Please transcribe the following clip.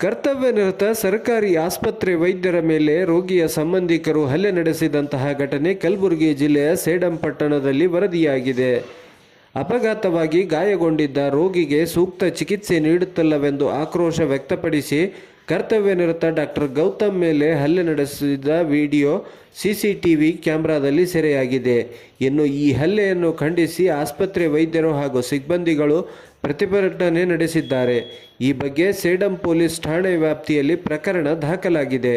ಕರ್ತವ್ಯ ನಿರತ ಸರ್ಕಾರಿ ಆಸ್ಪತ್ರೆ ವೈದ್ಯರ ಮೇಲೆ ರೋಗಿಯ ಸಂಬಂಧಿಕರು ಹಲ್ಲೆ ನಡೆಸಿದಂತಹ ಘಟನೆ ಕಲಬುರಗಿ ಜಿಲ್ಲೆಯ ಸೇಡಂ ಪಟ್ಟಣದಲ್ಲಿ ವರದಿಯಾಗಿದೆ. ಅಪಘಾತವಾಗಿ ಗಾಯಗೊಂಡಿದ್ದ ರೋಗಿಗೆ ಸೂಕ್ತ ಚಿಕಿತ್ಸೆ ನೀಡುತ್ತಿಲ್ಲವೆಂದು ಆಕ್ರೋಶ ವ್ಯಕ್ತಪಡಿಸಿ ಕರ್ತವ್ಯ ನಿರತ ಡಾಕ್ಟರ್ ಗೌತಮ್ ಮೇಲೆ ಹಲ್ಲೆ ನಡೆಸಿದ ವಿಡಿಯೋ ಸಿಸಿಟಿವಿ ಕ್ಯಾಮೆರಾದಲ್ಲಿ ಸೆರೆಯಾಗಿದೆ. ಇನ್ನು ಈ ಹಲ್ಲೆಯನ್ನು ಖಂಡಿಸಿ ಆಸ್ಪತ್ರೆ ವೈದ್ಯರು ಹಾಗೂ ಸಿಬ್ಬಂದಿಗಳು ಪ್ರತಿಭಟನೆ ನಡೆಸಿದ್ದಾರೆ. ಈ ಬಗ್ಗೆ ಸೇಡಂ ಪೊಲೀಸ್ ಠಾಣೆ ವ್ಯಾಪ್ತಿಯಲ್ಲಿ ಪ್ರಕರಣ ದಾಖಲಾಗಿದೆ.